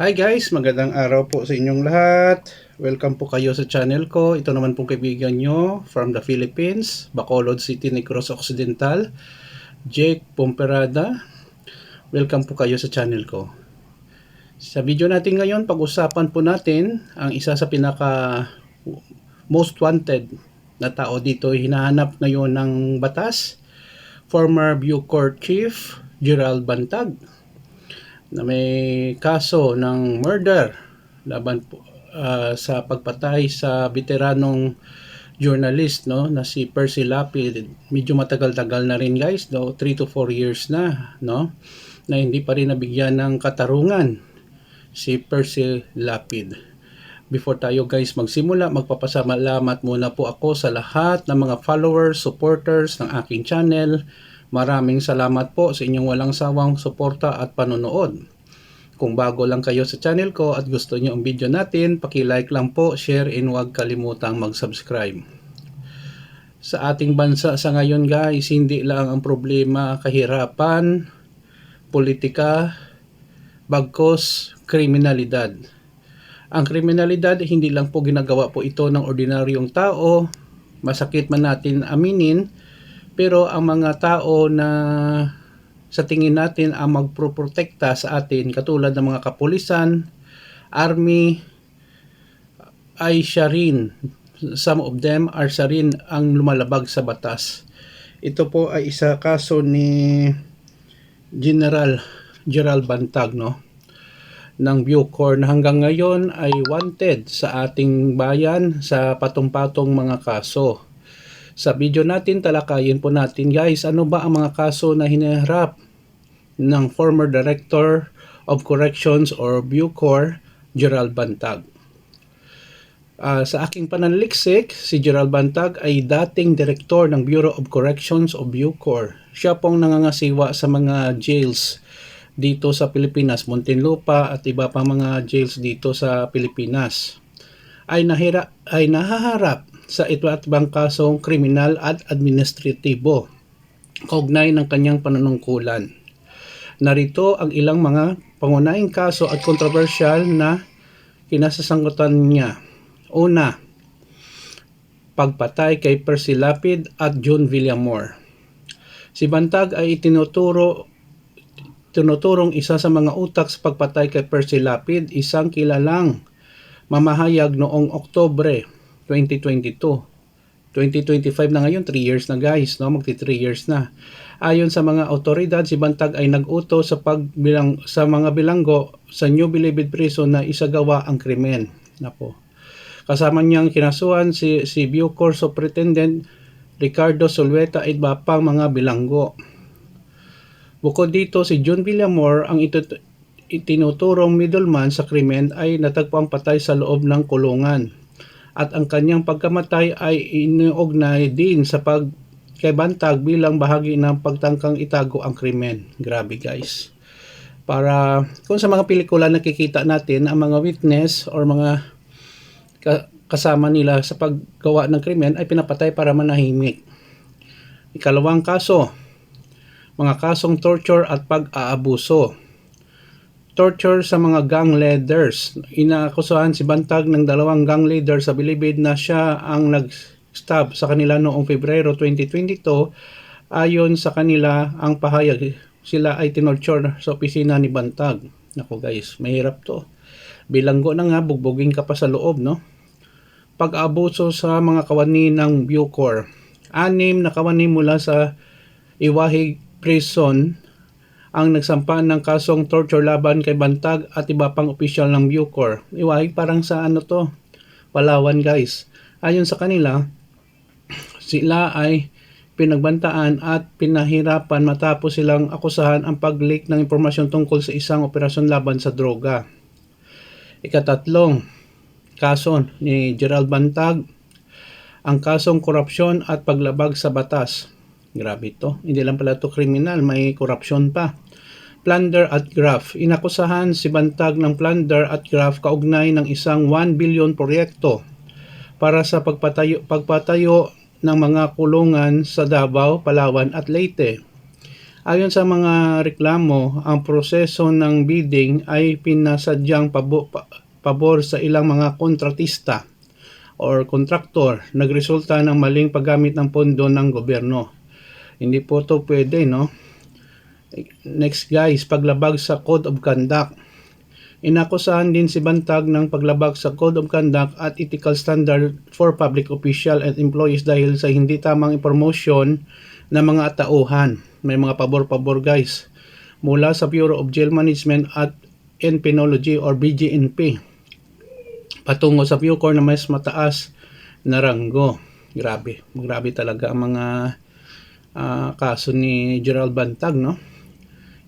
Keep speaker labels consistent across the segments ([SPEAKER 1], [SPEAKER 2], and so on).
[SPEAKER 1] Hi guys, magandang araw po sa inyong lahat. Welcome po kayo sa channel ko. Ito naman pong kaibigan nyo from the Philippines, Bacolod City, Negros Occidental, Jake Pomperada. Welcome po kayo sa channel ko. Sa video natin ngayon, pag-usapan po natin ang isa sa pinaka most wanted na tao dito. Hinahanap ngayon ng batas, former Bucor Chief Gerald Bantag na may kaso ng murder laban po ah, sa pagpatay sa veteranong journalist no na si Percy Lapid. Medyo matagal-tagal na rin guys no? 3 to 4 years na no? Na hindi pa rin nabigyan ng katarungan si Percy Lapid. Before tayo guys magsimula magpapasalamat muna po ako sa lahat ng mga followers supporters ng aking channel Maraming salamat po sa inyong walang sawang suporta at panonood. Kung bago lang kayo sa channel ko at gusto niyo ang video natin, paki-like lang po, share, and huwag kalimutang mag-subscribe. Sa ating bansa sa ngayon guys, hindi lang ang problema kahirapan, politika, bagkos, kriminalidad. Ang kriminalidad, hindi lang po ginagawa po ito ng ordinaryong tao, masakit man natin aminin, pero ang mga tao na sa tingin natin ang magproprotekta sa atin katulad ng mga kapulisan, army, ay siya rin. Some of them are siya rin ang lumalabag sa batas. Ito po ay isa kaso ni General Gerald Bantag no ng Bucor na hanggang ngayon ay wanted sa ating bayan sa patong-patong mga kaso. Sa video natin, talakayin po natin guys, ano ba ang mga kaso na hinaharap ng former Director of Corrections or Bucor, Gerald Bantag. Ah, sa aking pananaliksik, si Gerald Bantag ay dating direktor ng Bureau of Corrections o Bucor. Siya pong nangangasiwa sa mga jails dito sa Pilipinas, Muntinlupa at iba pang mga jails dito sa Pilipinas. Ay, nahira, ay nahaharap sa iba't ibang kasong kriminal at administratibo kaugnay ng kanyang panunungkulan. Narito ang ilang mga pangunahing kaso at kontrobersyal na kinasasangkutan niya. Una, pagpatay kay Percy Lapid at John Villamor. Si Bantag ay itinuturo tinuturong isa sa mga utak sa pagpatay kay Percy Lapid, isang kilalang mamahayag noong Oktobre 2022. 2025 na ngayon, 3 years na guys, no? Magti 3 years na. Ayon sa mga otoridad, si Bantag ay nag-uto sa pagbilang sa mga bilanggo sa New Bilibid Prison na isagawa ang krimen. Napo. Kasama niyang kinasuhan si si Bucor Superintendent Ricardo Solweta at iba pang mga bilanggo. Bukod dito, si John Villamor ang ito itinuturong middleman sa krimen ay natagpuang patay sa loob ng kulungan at ang kanyang pagkamatay ay iniugnay din sa pag bilang bahagi ng pagtangkang itago ang krimen. Grabe guys. Para kung sa mga pelikula nakikita natin ang mga witness or mga ka- kasama nila sa paggawa ng krimen ay pinapatay para manahimik. Ikalawang kaso, mga kasong torture at pag-aabuso torture sa mga gang leaders. Inaakusahan si Bantag ng dalawang gang leader sa Bilibid na siya ang nag-stab sa kanila noong Pebrero 2022. Ayon sa kanila, ang pahayag sila ay tinorture sa opisina ni Bantag. Nako guys, mahirap to. Bilanggo na nga, bugbugin ka pa sa loob, no? Pag-abuso sa mga kawani ng Bucor. Anim na kawani mula sa Iwahig Prison ang nagsampa ng kasong torture laban kay Bantag at iba pang opisyal ng Bucor. Iwahig parang sa ano to, Palawan guys. Ayon sa kanila, sila ay pinagbantaan at pinahirapan matapos silang akusahan ang pag-leak ng impormasyon tungkol sa isang operasyon laban sa droga. Ikatatlong, kaso ni Gerald Bantag, ang kasong korupsyon at paglabag sa batas. Grabe ito. Hindi lang pala ito kriminal, may korupsyon pa. Plunder at graft. Inakusahan si Bantag ng plunder at graft kaugnay ng isang 1 billion proyekto para sa pagpatayo, pagpatayo ng mga kulungan sa Davao, Palawan at Leyte. Ayon sa mga reklamo, ang proseso ng bidding ay pinasadyang pabo, pa, pabor sa ilang mga kontratista or kontraktor nagresulta ng maling paggamit ng pondo ng gobyerno. Hindi po to pwede, no? Next guys, paglabag sa Code of Conduct. Inakusahan din si Bantag ng paglabag sa Code of Conduct at Ethical Standard for Public Official and Employees dahil sa hindi tamang promotion ng mga tauhan. May mga pabor-pabor guys mula sa Bureau of Jail Management at and Penology or BGNP patungo sa Bucor na mas mataas na ranggo. Grabe, grabe talaga ang mga ah, kaso ni Gerald Bantag, no?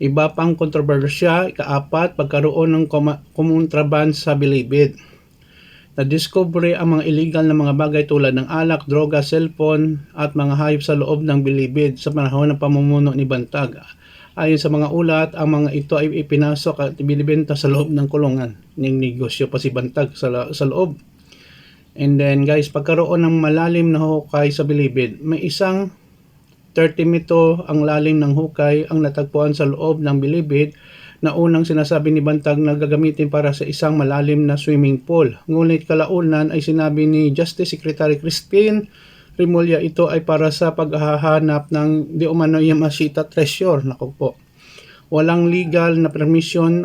[SPEAKER 1] Iba pang kontrobersya, ikaapat, pagkaroon ng kumontraband sa bilibid. Na-discovery ang mga illegal na mga bagay tulad ng alak, droga, cellphone at mga hayop sa loob ng bilibid sa panahon ng pamumuno ni Bantag. Ayon sa mga ulat, ang mga ito ay ipinasok at binibenta sa loob ng kulungan. Ning negosyo pa si Bantag sa, sa loob. And then guys, pagkaroon ng malalim na hukay sa bilibid, may isang 30 mito ang lalim ng hukay ang natagpuan sa loob ng bilibid na unang sinasabi ni Bantag na gagamitin para sa isang malalim na swimming pool. Ngunit kalaunan ay sinabi ni Justice Secretary Crispin Rimulya ito ay para sa paghahanap ng di umano Yamashita treasure. Nako po. Walang legal na permission,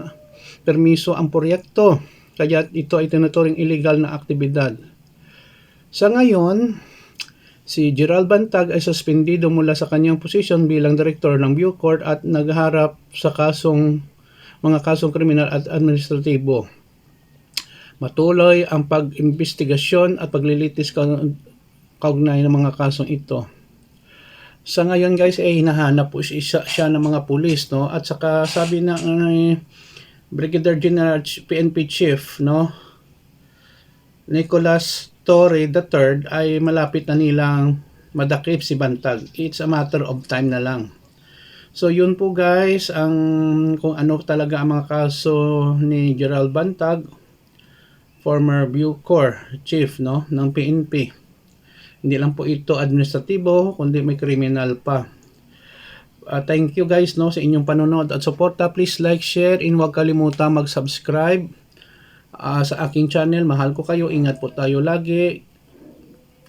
[SPEAKER 1] permiso ang proyekto. Kaya ito ay tinuturing illegal na aktibidad. Sa ngayon, Si Gerald Bantag ay suspendido mula sa kanyang posisyon bilang direktor ng Bucor at nagharap sa kasong mga kasong kriminal at administratibo. Matuloy ang pag-imbestigasyon at paglilitis ka- kaugnay ng mga kasong ito. Sa ngayon guys ay hinahanap po siya, siya ng mga pulis no at saka sabi ng uh, Brigadier General PNP Chief no Nicholas Torre III ay malapit na nilang madakip si Bantag. It's a matter of time na lang. So yun po guys ang kung ano talaga ang mga kaso ni Gerald Bantag former Bucor chief no ng PNP. Hindi lang po ito administratibo kundi may criminal pa. Uh, thank you guys no sa inyong panonood at suporta. Please like, share, and huwag kalimutan mag-subscribe ah, sa aking channel. Mahal ko kayo. Ingat po tayo lagi.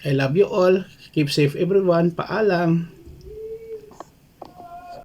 [SPEAKER 1] I love you all. Keep safe everyone. Paalam.